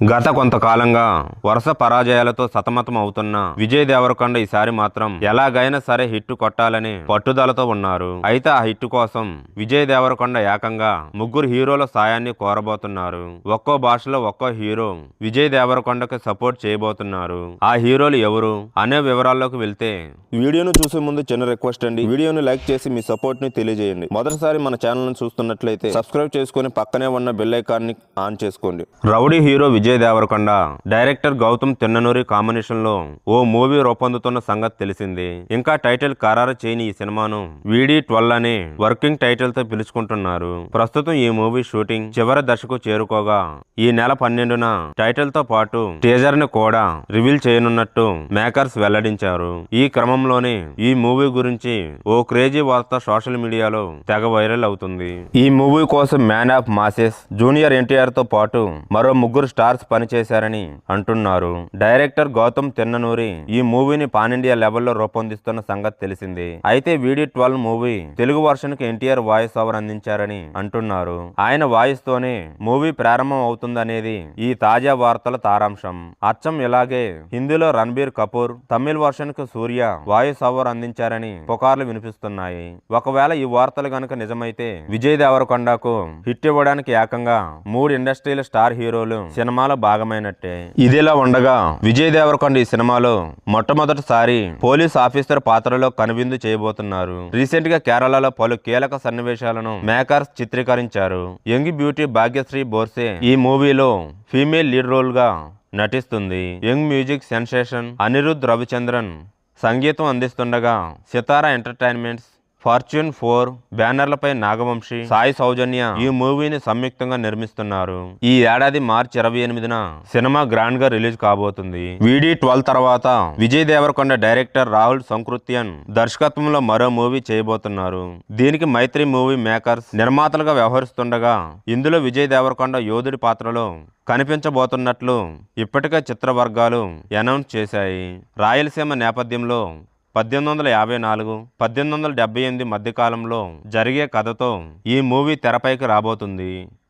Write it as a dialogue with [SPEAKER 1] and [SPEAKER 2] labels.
[SPEAKER 1] గత కొంతకాలంగా వరుస పరాజయాలతో సతమతం అవుతున్న విజయ్ దేవరకొండ ఈసారి మాత్రం ఎలాగైనా సరే హిట్ కొట్టాలని పట్టుదలతో ఉన్నారు. అయితే ఆ హిట్ కోసం విజయ్ దేవరకొండ ఏకంగా ముగ్గురు హీరోల సాయాన్ని కోరబోతున్నారు. ఒక్కో భాషలో ఒక్కో హీరో విజయ్ దేవరకొండకు సపోర్ట్ చేయబోతున్నారు. ఆ హీరోలు ఎవరు అనే వివరాల్లోకి వెళ్తే
[SPEAKER 2] వీడియోను చూసే ముందు చిన్న రిక్వెస్ట్ అండి. వీడియోను లైక్ చేసి మీ సపోర్ట్ని తెలియజేయండి. మొదటిసారి మన ఛానల్ చూస్తున్నట్లయితే సబ్స్క్రైబ్ చేసుకుని పక్కనే ఉన్న బెల్ ఐకాన్ని ఆన్ చేసుకోండి.
[SPEAKER 1] Rowdy hero Vijay Deverakonda director Gowtam Tinnanuri కాంబినేషన్లో ఓ మూవీ రూపొందుతున్న సంగతి తెలిసింది. ఇంకా టైటిల్ ఖరారు చేయని ఈ సినిమాను వీడి ట్వెల్వ్ అని వర్కింగ్ టైటిల్తో పిలుచుకుంటున్నారు. ప్రస్తుతం ఈ మూవీ షూటింగ్ చివరి దశకు చేరుకోగా ఈ నెల పన్నెండున టైటిల్తో పాటు టీజర్ని కూడా రివీల్ చేయనున్నట్టు మేకర్స్ వెల్లడించారు. ఈ క్రమంలోనే ఈ మూవీ గురించి ఓ క్రేజీ వార్త సోషల్ మీడియాలో తెగ వైరల్ అవుతుంది. ఈ మూవీ కోసం మ్యాన్ ఆఫ్ మాసెస్ జూనియర్ ఎన్టీఆర్తో పాటు మరో ముగ్గురు స్టార్ స్టార్స్ పనిచేశారని అంటున్నారు. డైరెక్టర్ గౌతమ్ తిన్ననూరి ఈ మూవీని పాన్ ఇండియా లెవెల్లో రూపొందిస్తున్న సంగతి తెలిసింది. అయితే వీడి ట్వెల్వ్ మూవీ తెలుగు వర్షన్కి ఎన్టీఆర్ వాయిస్ ఓవర్ అందించారని అంటున్నారు. ఆయన వాయిస్ తోనే మూవీ ప్రారంభం అవుతుందనేది ఈ తాజా వార్తల తారాంశం అచ్చం ఇలాగే హిందీలో రణబీర్ కపూర్ తమిళ్ వర్షన్కు సూర్య వాయిస్ ఓవర్ అందించారని పుకార్లు వినిపిస్తున్నాయి. ఒకవేళ ఈ వార్తలు గనుక నిజమైతే విజయ్ దేవరకొండకు హిట్ ఇవ్వడానికి ఏకంగా మూడు ఇండస్ట్రీల స్టార్ హీరోలు సినిమాలో భాగమైనట్టే. ఇదిలా ఉండగా విజయ్ దేవరకొండ ఈ సినిమాలో మొట్టమొదటిసారి పోలీస్ ఆఫీసర్ పాత్రలో కనువిందు చేయబోతున్నారు. రీసెంట్గా కేరళలో పలు కీలక సన్నివేశాలను మేకర్స్ చిత్రీకరించారు. యంగ్ బ్యూటీ భాగ్యశ్రీ బోర్సే ఈ మూవీలో ఫీమేల్ లీడ్ రోల్గా నటిస్తుంది. Young music sensation Anirudh Ravichander సంగీతం అందిస్తుండగా సితారా ఎంటర్టైన్మెంట్స్ ఫార్చ్యూన్ ఫోర్ బ్యానర్లపై నాగవంశి సాయి సౌజన్య ఈ మూవీని సంయుక్తంగా నిర్మిస్తున్నారు. ఈ ఏడాది మార్చి ఇరవై ఎనిమిదిన సినిమా గ్రాండ్గా రిలీజ్ కాబోతుంది. వీడి ట్వెల్వ్ తర్వాత విజయ్ దేవరకొండ డైరెక్టర్ రాహుల్ సంకృత్యన్ దర్శకత్వంలో మరో మూవీ చేయబోతున్నారు. దీనికి మైత్రి మూవీ మేకర్స్ నిర్మాతలుగా వ్యవహరిస్తుండగా ఇందులో విజయ్ దేవరకొండ యోధుడి పాత్రలో కనిపించబోతున్నట్లు ఇప్పటికే చిత్ర వర్గాలు అనౌన్స్ చేశాయి. రాయలసీమ నేపథ్యంలో పద్దెనిమిది వందల యాభై నాలుగు పద్దెనిమిది వందల డెబ్బై ఎనిమిది మధ్యకాలంలో జరిగే కథతో ఈ మూవీ తెరపైకి రాబోతుంది.